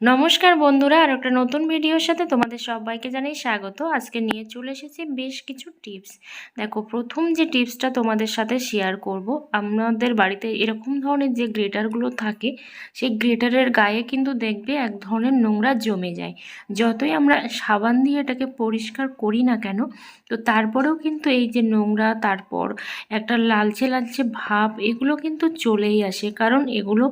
নমস্কার বন্ধুরা, আর একটা নতুন ভিডিওর সাথে তোমাদের সবাইকে জানাই স্বাগত। আজকে নিয়ে চলে এসেছি বেশ কিছু টিপস। দেখো, প্রথম যে টিপসটা তোমাদের সাথে শেয়ার করব, আমাদের বাড়িতে এরকম ধরনের যে গ্রেটারগুলো থাকে, সেই গ্রেটারের গায়ে কিন্তু দেখবে এক ধরনের নোংরা জমে যায়। যতই আমরা সাবান দিয়ে এটাকে পরিষ্কার করি না কেন, তো তারপরেও কিন্তু এই যে নোংরা, তারপর একটা লালচে লালচে ভাব, এগুলো কিন্তু চলেই আসে। কারণ এগুলো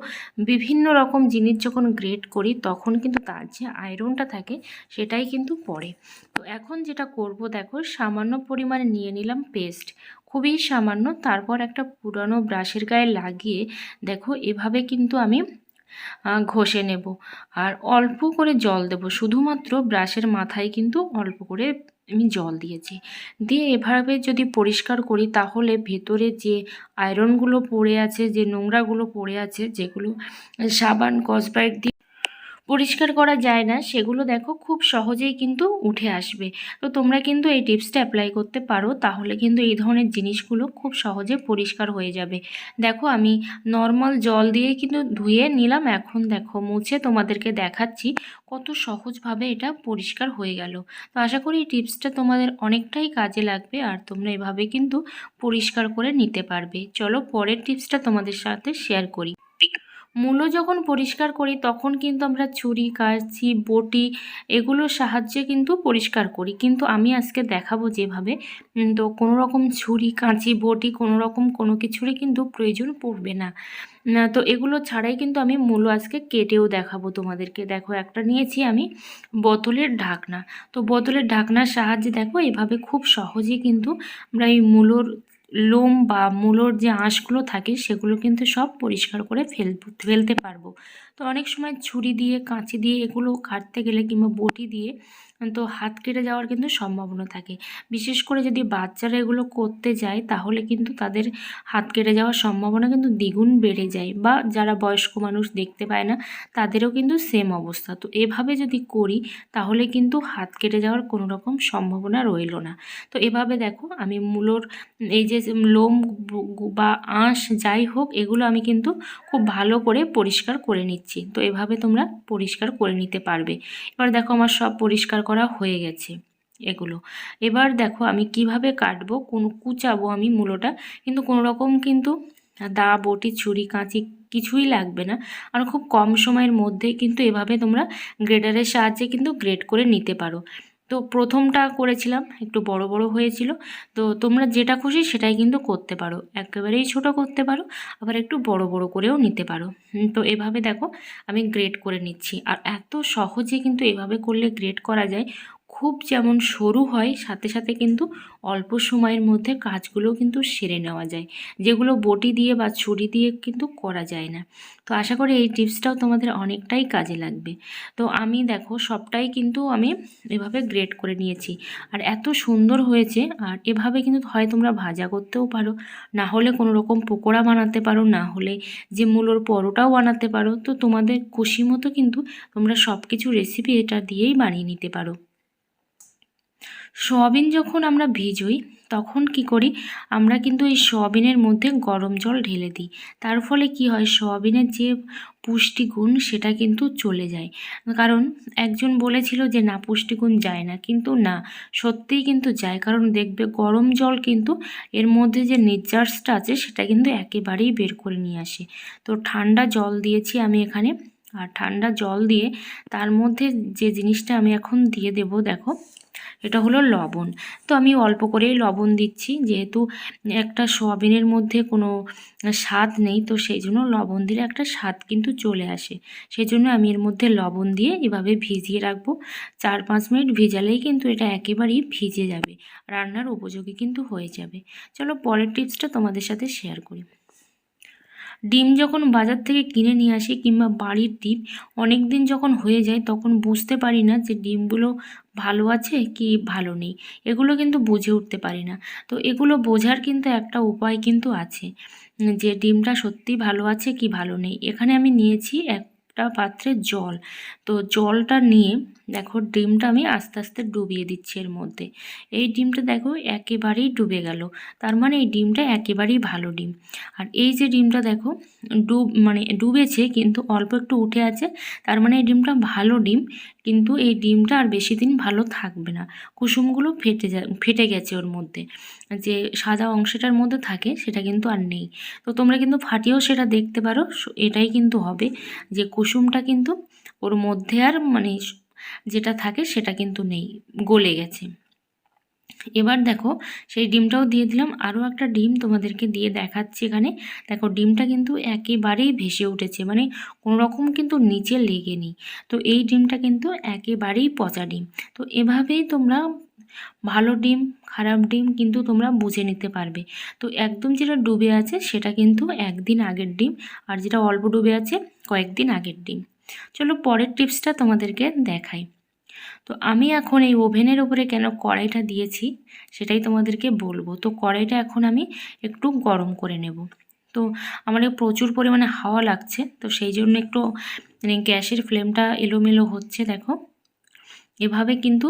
বিভিন্ন রকম জিনিস যখন গ্রেট করি, তখন কিন্তু তার যে আয়রনটা থাকে, সেটাই কিন্তু পড়ে। তো এখন যেটা করব দেখো, সামান্য পরিমাণে নিয়ে নিলাম পেস্ট খুবই সামান্য, তারপর একটা পুরানো ব্রাশের গায়ে লাগিয়ে দেখো, এভাবে কিন্তু আমি ঘষে নেব। আর অল্প করে জল দেব, শুধুমাত্র ব্রাশের মাথায় কিন্তু অল্প করে আমি জল দিয়েছি। দিয়ে এভাবে যদি পরিষ্কার করি, তাহলে ভেতরে যে আয়রনগুলো পড়ে আছে, যে নোংরাগুলো পড়ে আছে, যেগুলো সাবান কসব্রাইট দিয়ে পরিষ্কার করা যায় না, সেগুলো দেখো খুব সহজেই কিন্তু উঠে আসবে। তো তোমরা কিন্তু এই টিপসটা অ্যাপ্লাই করতে পারো, তাহলে কিন্তু এই ধরনের জিনিসগুলো খুব সহজে পরিষ্কার হয়ে যাবে। দেখো আমি নর্মাল জল দিয়ে কিন্তু ধুয়ে নিলাম, এখন দেখো মুছে তোমাদেরকে দেখাচ্ছি কত সহজভাবে এটা পরিষ্কার হয়ে গেল। তো আশা করি এই টিপসটা তোমাদের অনেকটাই কাজে লাগবে, আর তোমরা এভাবে কিন্তু পরিষ্কার করে নিতে পারবে। চলো পরের টিপসটা তোমাদের সাথে শেয়ার করি। মূলো যখন পরিষ্কার করি, তখন কিন্তু আমরা ছুরি, কাঁচি, বটি এগুলোর সাহায্যে কিন্তু পরিষ্কার করি। কিন্তু আমি আজকে দেখাবো যেভাবে তো কোনো রকম ছুরি, কাঁচি, বটি কোনো রকম কোনো কিছুরই কিন্তু প্রয়োজন পড়বে না। তো এগুলো ছাড়াই কিন্তু আমি মূলো আজকে কেটেও দেখাবো তোমাদেরকে। দেখো, একটা নিয়েছি আমি বোতলের ঢাকনা। তো বোতলের ঢাকনার সাহায্যে দেখো, এভাবে খুব সহজে কিন্তু আমরা এই মূলোর লোম বা মূলোর যে আঁশগুলো থাকে, সেগুলো কিন্তু সব পরিষ্কার করে ফেল, ফেলতে পারব। তো অনেক সময় ছুরি দিয়ে, কাঁচি দিয়ে এগুলো কাটতে গেলে কিংবা বটি দিয়ে তো হাত কেটে যাওয়ার কিন্তু সম্ভাবনা থাকে। বিশেষ করে যদি বাচ্চারা এগুলো করতে যায়, তাহলে কিন্তু তাদের হাত কেটে যাওয়ার সম্ভাবনা কিন্তু দ্বিগুণ বেড়ে যায় বা যারা বয়স্ক মানুষ দেখতে পায় না, তাদেরও কিন্তু সেম অবস্থা। তো এভাবে যদি করি, তাহলে কিন্তু হাত কেটে যাওয়ার কোনো রকম সম্ভাবনা রইল না। তো এভাবে দেখো, আমি মূলোর এই যে লোম বা আঁশ যাই হোক, এগুলো আমি কিন্তু খুব ভালো করে পরিষ্কার করে নিচ্ছি। তো এভাবে তোমরা পরিষ্কার করে নিতে পারবে। এবার দেখো আমার সব পরিষ্কার করা হয়ে গেছে এগুলো। এবার দেখো আমি কীভাবে কাটবো, কোন কুচাবো আমি মূলোটা। কিন্তু কোনো রকম কিন্তু দা, বটি, ছুরি, কাঁচি কিছুই লাগবে না। আর খুব কম সময়ের মধ্যে কিন্তু এভাবে তোমরা গ্রেডারের সাহায্যে কিন্তু গ্রেড করে নিতে পারো। তো প্রথমটা করেছিলাম, একটু বড় বড় হয়েছিল। তো তোমরা যেটা খুশি সেটাই কিন্তু করতে পারো। একেবারেই ছোট করতে পারো, আবার একটু বড় বড় করেও নিতে পারো। তো এভাবে দেখো, আমি গ্রেড করে নিচ্ছি। আর এত সহজে কিন্তু এভাবে করলে গ্রেড করা যায়। খুব যেমন সরু হয়, সাথে সাথে কিন্তু অল্প সময়ের মধ্যে কাজগুলো কিন্তু সেরে নেওয়া যায়। যেগুলো বটি দিয়ে বা ছুরি দিয়ে কিন্তু করা যায় না। তো আশা করি এই টিপসটাও তোমাদের অনেকটাই কাজে লাগবে। তো আমি দেখো সবটাই কিন্তু আমি এভাবে গ্রেড করে নিয়েছি। আর এত সুন্দর হয়েছে, আর এভাবে কিন্তু হয় তোমরা ভাজা করতেও পারো। না হলে কোনো রকম পকোড়া বানাতে পারো, না হলে যে মূলোর পরোটাও বানাতে পারো। তো তোমাদের খুশি মতো কিন্তু তোমরা সব কিছু রেসিপি এটা দিয়েই বানিয়ে নিতে পারো। সয়াবিন যখন আমরা ভিজোই, তখন কি করি? আমরা কিন্তু এই সয়াবিনের মধ্যে গরম জল ঢেলে দিই। তার ফলে কি হয়? সয়াবিনের যে পুষ্টিগুণ, সেটা কিন্তু চলে যায়। কারণ একজন বলেছিল যে, না, পুষ্টিগুণ যায় না। কিন্তু না, সত্যিই কিন্তু যায়। কারণ দেখবে, গরম জল কিন্তু এর মধ্যে যে নির্যাসটা আছে, সেটা কিন্তু একেবারেই বের করে নিয়ে আসে। তো ঠান্ডা জল দিয়েছি আমি এখানে। আর ঠান্ডা জল দিয়ে তার মধ্যে যে জিনিসটা আমি এখন দিয়ে দেব, দেখো। এটা হলো লবণ। তো আমি অল্প করেই লবণ দিচ্ছি, যেহেতু একটা সয়াবিনের মধ্যে কোনো স্বাদ নেই, তো সেই জন্য লবণ দিলে একটা স্বাদ কিন্তু চলে আসে। সেই জন্য আমি এর মধ্যে লবণ দিয়ে এভাবে ভিজিয়ে রাখব। চার পাঁচ মিনিট ভিজালেই কিন্তু এটা একেবারেই ভিজে যাবে, রান্নার উপযোগী কিন্তু হয়ে যাবে। চলো পরের টিপসটা তোমাদের সাথে শেয়ার করি। ডিম যখন বাজার থেকে কিনে নিয়ে আসি কিংবা বাড়ির ডিম অনেক দিন যখন হয়ে যায় তখন বুঝতে পারি না যে ডিমগুলো ভালো আছে কি ভালো নেই। এগুলো কিন্তু বুঝে উঠতে পারি না। তো এগুলো বোঝার কিন্তু একটা উপায় কিন্তু আছে। যে ডিমটা সত্যি ভালো আছে কি ভালো নেই। এখানে আমি নিয়েছি এক একটা পাত্রে জল। তো জলটা নিয়ে দেখো ডিমটা আমি আস্তে আস্তে ডুবিয়ে দিচ্ছি এর মধ্যে। এই ডিমটা দেখো একেবারেই ডুবে গেল। তার মানে এই ডিমটা একেবারেই ভালো ডিম। আর এই যে ডিমটা দেখো ডুব মানে ডুবেছে কিন্তু অল্প একটু উঠে আছে, তার মানে এই ডিমটা ভালো ডিম। কিন্তু এই ডিমটা আর বেশি দিন ভালো থাকবে না। কুসুমগুলো ফেটে যা ফেটে গেছে ওর মধ্যে। যে সাদা অংশটার মধ্যে থাকে সেটা কিন্তু আর নেই। তো তোমরা কিন্তু ফাটিয়েও সেটা দেখতে পারো এটাই কিন্তু হবে যে কুসুমটা কিন্তু ওর মধ্যে আর মানে যেটা থাকে সেটা কিন্তু নেই, গলে গেছে। এবার দেখো, সেই ডিমটাও দিয়ে দিলাম। আরও একটা ডিম তোমাদেরকে দিয়ে দেখাচ্ছি এখানে। দেখো, ডিমটা কিন্তু একেবারেই ভেসে উঠেছে মানে কোনো রকম কিন্তু নিচে লেগেনি। তো এই ডিমটা কিন্তু একেবারেই পচা ডিম। তো এভাবেই তোমরা ভালো ডিম, খারাপ ডিম কিন্তু তোমরা বুঝে নিতে পারবে। তো একদম যেটা ডুবে আছে, সেটা কিন্তু একদিন আগের ডিম, আর যেটা অল্প ডুবে আছে, কয়েকদিন আগের ডিম। চলো পরের টিপসটা তোমাদেরকে দেখাই। তো আমি এখন এই ওভেনের ওপরে কেন কড়াইটা দিয়েছি সেটাই তোমাদেরকে বলব। তো কড়াইটা এখন আমি একটু গরম করে নেব। তো আমার প্রচুর পরিমাণে হাওয়া লাগছে, তো সেই জন্য একটু মানে গ্যাসের ফ্লেমটা এলোমেলো হচ্ছে দেখো। এভাবে কিন্তু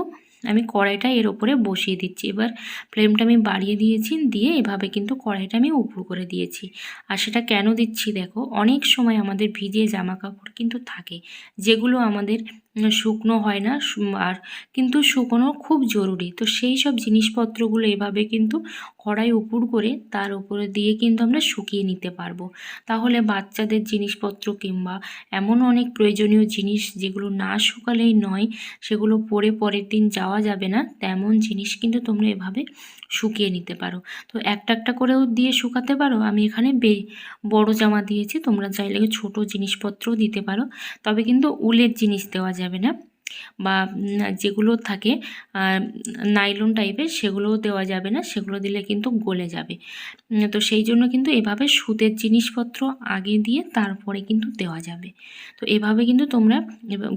আমি কড়াইটা এর ওপরে বসিয়ে দিচ্ছি। এবার ফ্লেমটা আমি বাড়িয়ে দিয়েছি, দিয়ে এভাবে কিন্তু কড়াইটা আমি উপর করে দিয়েছি। আর সেটা কেন দিচ্ছি দেখো, অনেক সময় আমাদের ভিজে জামা কাপড় কিন্তু থাকে, যেগুলো আমাদের শুকনো হয় না আর কিন্তু শুকনো খুব জরুরি। তো সেই সব জিনিসপত্রগুলো এভাবে কিন্তু কড়াই উপর করে তার উপরে দিয়ে কিন্তু আমরা শুকিয়ে নিতে পারব। তাহলে বাচ্চাদের জিনিসপত্র কিংবা এমন অনেক প্রয়োজনীয় জিনিস যেগুলো না শুকালেই নয়, সেগুলো পরে পরের দিন যাওয়া যাবে না, তেমন জিনিস কিন্তু তোমরা এভাবে শুকিয়ে নিতে পারো। তো একটা একটা করেও দিয়ে শুকাতে পারো। আমি এখানে বে, বড় জামা দিয়েছি, তোমরা চাইলে ছোট জিনিসপত্রও দিতে পারো। তবে কিন্তু উলের জিনিস দেওয়া যাবে না। বা যেগুলো থাকে নাইলন টাইপের সেগুলোও দেওয়া যাবে না, সেগুলো দিলে কিন্তু গলে যাবে। তো সেই জন্য কিন্তু এভাবে সুতের জিনিসপত্র আগে দিয়ে তারপরে কিন্তু দেওয়া যাবে। তো এভাবে কিন্তু তোমরা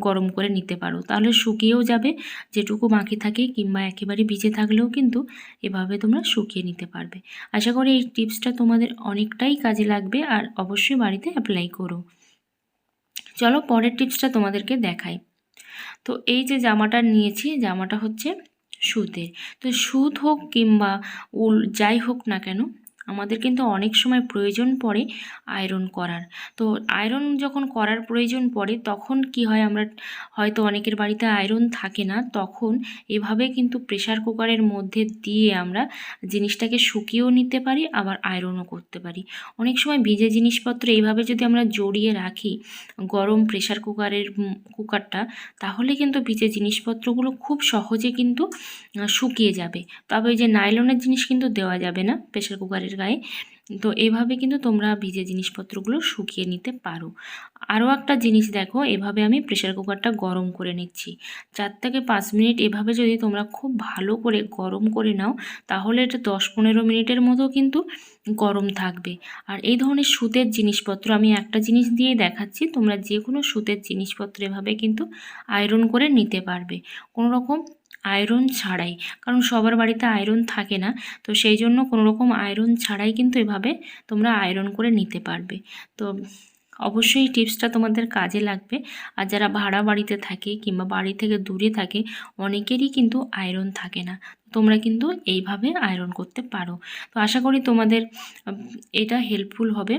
গরম করে নিতে পারো। তাহলে শুকিয়েও যাবে, যেটুকু বাকি থাকে কিংবা একেবারে ভিজে থাকলেও কিন্তু এভাবে তোমরা শুকিয়ে নিতে পারবে। আশা করি এই টিপসটা তোমাদের অনেকটাই কাজে লাগবে, আর অবশ্যই বাড়িতে অ্যাপ্লাই করো। চলো পরের টিপসটা তোমাদেরকে দেখাই। তো এই যে জামাটা নিয়েছি, জামাটা হচ্ছে সুতের। তো সুত হোক কিংবা উল, যাই হোক না কেন আমাদের কিন্তু অনেক সময় প্রয়োজন পড়ে আয়রন করার। তো আয়রন যখন করার প্রয়োজন পড়ে, তখন কি হয় আমরা, হয়তো অনেকের বাড়িতে আয়রন থাকে না, তখন এভাবে কিন্তু প্রেশার কুকারের মধ্যে দিয়ে আমরা জিনিসটাকে শুকিয়েও নিতে পারি, আবার আয়রনও করতে পারি। অনেক সময় ভিজে জিনিসপত্র এইভাবে যদি আমরা জড়িয়ে রাখি, গরম প্রেশার কুকারের কুকারটা তাহলে কিন্তু ভিজে জিনিসপত্রগুলো খুব সহজে কিন্তু শুকিয়ে যাবে। তবে ওই যে নাইলনের জিনিস কিন্তু দেওয়া যাবে না প্রেশার কুকারের গায়ে তো এভাবে কিন্তু তোমরা ভিজে জিনিসপত্রগুলো শুকিয়ে নিতে পারো। আরও একটা জিনিস দেখো, এভাবে আমি প্রেসার কুকারটা গরম করে নিচ্ছি। চার থেকে পাঁচ মিনিট এভাবে যদি তোমরা খুব ভালো করে গরম করে নাও, তাহলে এটা দশ পনেরো মিনিটের মতো কিন্তু গরম থাকবে। আর এই ধরনের সুতের জিনিসপত্র আমি একটা জিনিস দিয়ে দেখাচ্ছি, তোমরা যে কোনো সুতের জিনিসপত্র এভাবে কিন্তু আয়রন করে নিতে পারবে। কোনো রকম আয়রন ছাড়াই, কারণ সবার বাড়িতে আয়রন থাকে না, তো সেই জন্য কোনো রকম আয়রন ছাড়াই কিন্তু এভাবে তোমরা আয়রন করে নিতে পারবে। তো অবশ্যই টিপসটা তোমাদের কাজে লাগবে। আর যারা ভাড়া বাড়িতে থাকে কিংবা বাড়ি থেকে দূরে থাকে, অনেকেরই কিন্তু আয়রন থাকে না, তোমরা কিন্তু এইভাবে আয়রন করতে পারো। তো আশা করি তোমাদের এটা হেল্পফুল হবে।